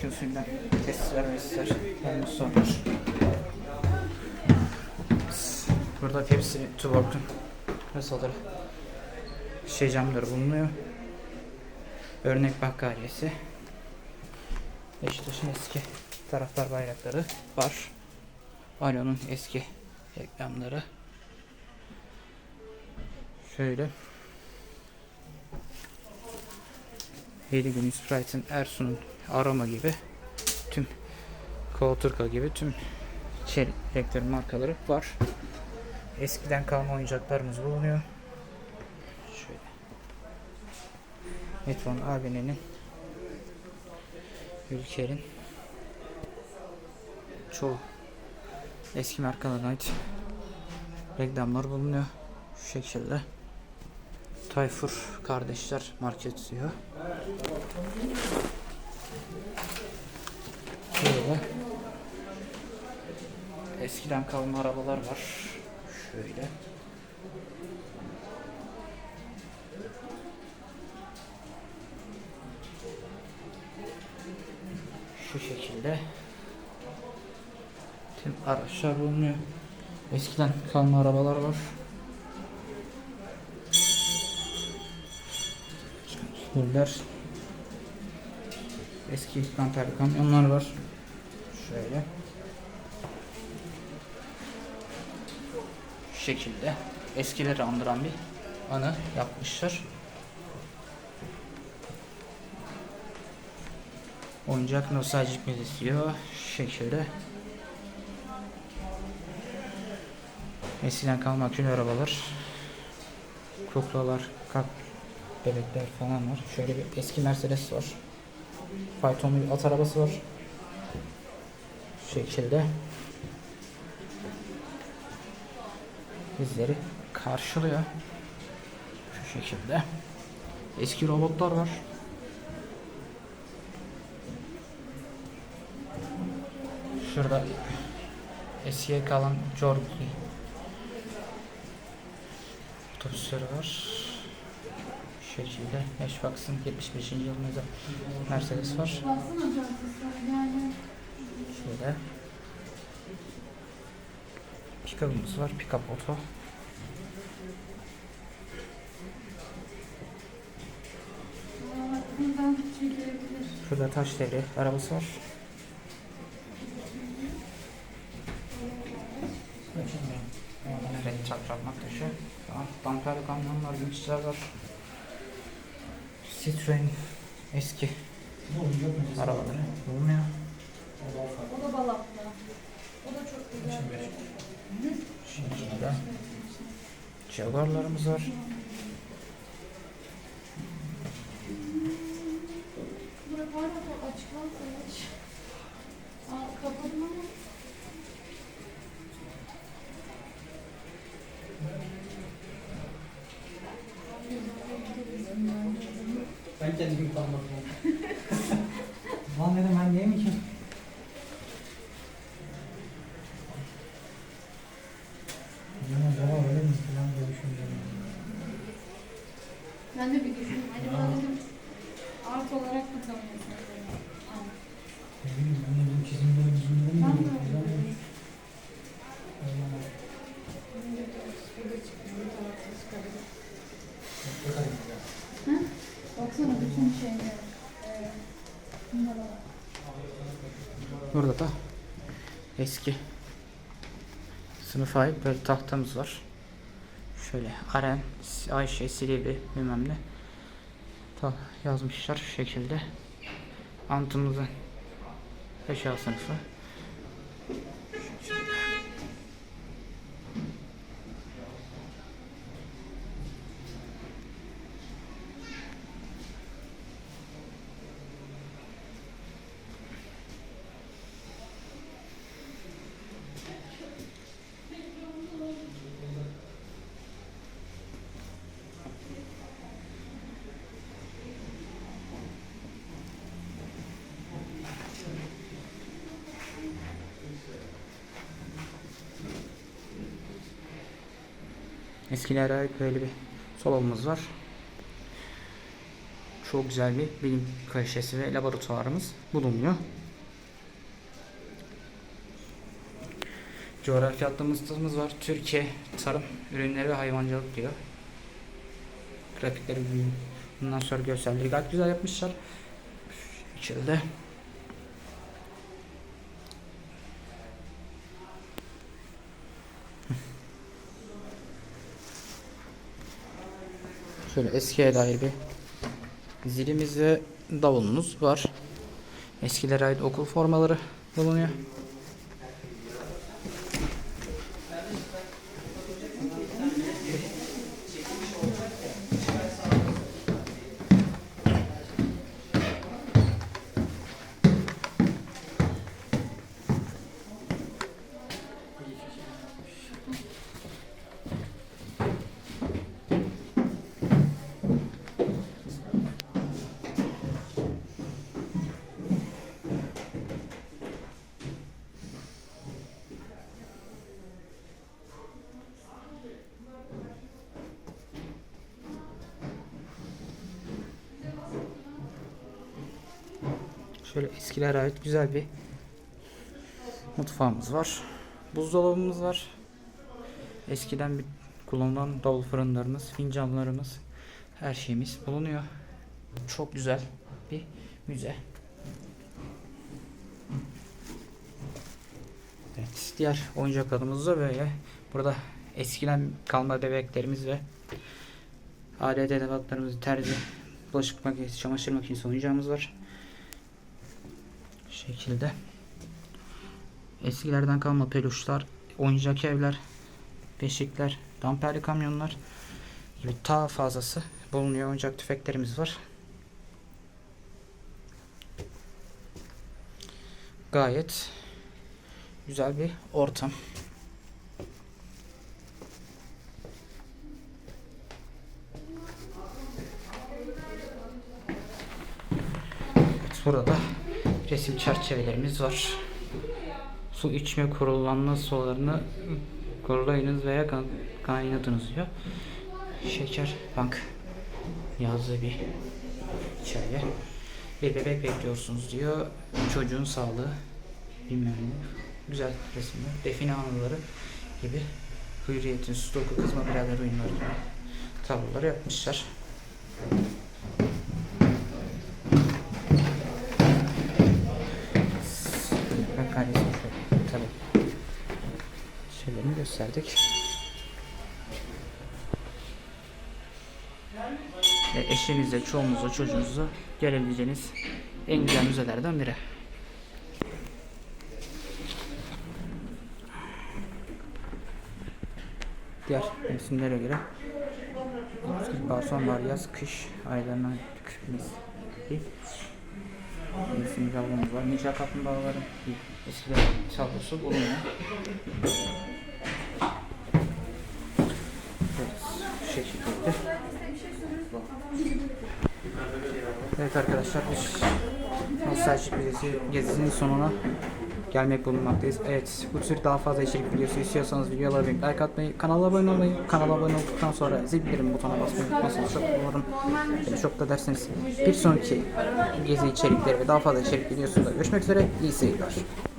eski usulden testler vesler. Hem sonlar. Burada hepsi Tuborg'un masaları. Şey camları bulunuyor. Örnek bakkaliyesi. Beşiktaş'ın eski taraftar bayrakları var. Alon'un eski reklamları. Şöyle. Heligun, Sprite'ın, Ersun'un aroma gibi tüm Koturka gibi tüm çeliklerin markaları var. Eskiden kalma oyuncaklarımız bulunuyor. Şöyle. Metron AVM'nin Ülker'in çoğu eski markalarına ait reklamlar bulunuyor. Şu şekilde. Tayfur kardeşler market diyor. Şöyle. Eskiden kalma arabalar var. Şöyle. Şu şekilde. Tüm araçlar bulunuyor. Eskiden kalma arabalar var. Şuralar. Eski kantarlı kamyonlar var. Şöyle. Şu şekilde eskileri andıran bir anı yapmışlar. Oyuncak nostaljik müzesi şekilde. Eskiden kalma kül arabalar. Kuklalar, kalp bebekler falan var. Şöyle bir eski Mercedes var. Faytonlu bir at arabası var. Şu şekilde. Bizleri karşılıyor. Şu şekilde. Eski robotlar var. Şurada eskiye kalan Jorgi otobüsleri var. Şu şekilde Matchbox'ın 75. yılında Mercedes var. Şöyle. Pickup'ımız var. Pickup oto. Şurada taş devri arabası var. Evet, çarpmak taşı. Tamam. Damperli kamyonlar, vinçler var. Citroen eski arabaları bulunuyor. O da balaplı. O da çok güzel. Şurada Jaguar'larımız var. Bura var ama Tanımadım. Lan dedim ben neyim ki? Yani acaba öyle mi falan diye düşündüm. Ben de bir düşündüm. Acaba dedim art olarak mı tanıyorsun? Aa, Ne bileyim ben de benim çizimlerim yüzünden mi? Ben de Güzel öyle. olmuş. Eyvallah. benim de şurada çıkıyor, bir tarafta çıkabilir. Çok garip ya. Baksana bütün şeyler. Ee, bunlar var. Burada da eski sınıfa ait böyle tahtamız var. Şöyle Aren, Ayşe, Silivri bilmem ne ta yazmışlar şu şekilde. Antımızın 5 sınıfı. Eskilere ait böyle bir salonumuz var. Çok güzel bir bilim köşesi ve laboratuvarımız bulunuyor. Coğrafya atlımız var. Türkiye tarım ürünleri ve hayvancılık diyor. Grafikleri büyük. Bundan sonra görselleri gayet güzel yapmışlar. Şu Şöyle eskiye dair bir zilimiz ve davulumuz var. Eskilere ait okul formaları bulunuyor. Şöyle eskilere ait güzel bir mutfağımız var. Buzdolabımız var. Eskiden bir kullanılan davul fırınlarımız, fincanlarımız, her şeyimiz bulunuyor. Çok güzel bir müze. Evet, diğer oyuncaklarımız da böyle. Burada eskiden kalma bebeklerimiz ve alet edevatlarımız, terzi, bulaşık makinesi, çamaşır makinesi oyuncağımız var şekilde. Eskilerden kalma peluşlar, oyuncak evler, beşikler, damperli kamyonlar gibi daha fazlası bulunuyor. Oyuncak tüfeklerimiz var. Gayet güzel bir ortam. Evet, burada resim çerçevelerimiz var. Su içme kurulanma sularını kurulayınız veya kaynatınız diyor. Şeker bank yazdığı bir hikaye. Bir bebek bekliyorsunuz diyor. Çocuğun sağlığı bilmem ne. Güzel resimler. Define anıları gibi Hürriyet'in Sudoku kızma birader oyunları gibi tabloları yapmışlar. Gösterdik. Ve eşinizle, çoğunuzla, çocuğunuzla gelebileceğiniz en güzel müzelerden biri. Diğer mevsimlere göre İlkbahar, sonbahar, yaz, kış aylarına kısmımız Mevsim yavrumuz var. Ninja kaplumbağaların bir eskiden tablosu bulunuyor. Evet, şu şekilde. Evet arkadaşlar biz Nostalji Müzesi gezisinin sonuna gelmek bulunmaktayız. Evet bu tür daha fazla içerik videosu istiyorsanız videolara beğenip like atmayı, kanala abone olmayı, kanala abone olduktan sonra zil bildirim butonuna basmayı unutmazsanız çok olurum. Beni çok da derseniz bir sonraki gezi içerikleri ve daha fazla içerik videosunda görüşmek üzere. İyi seyirler.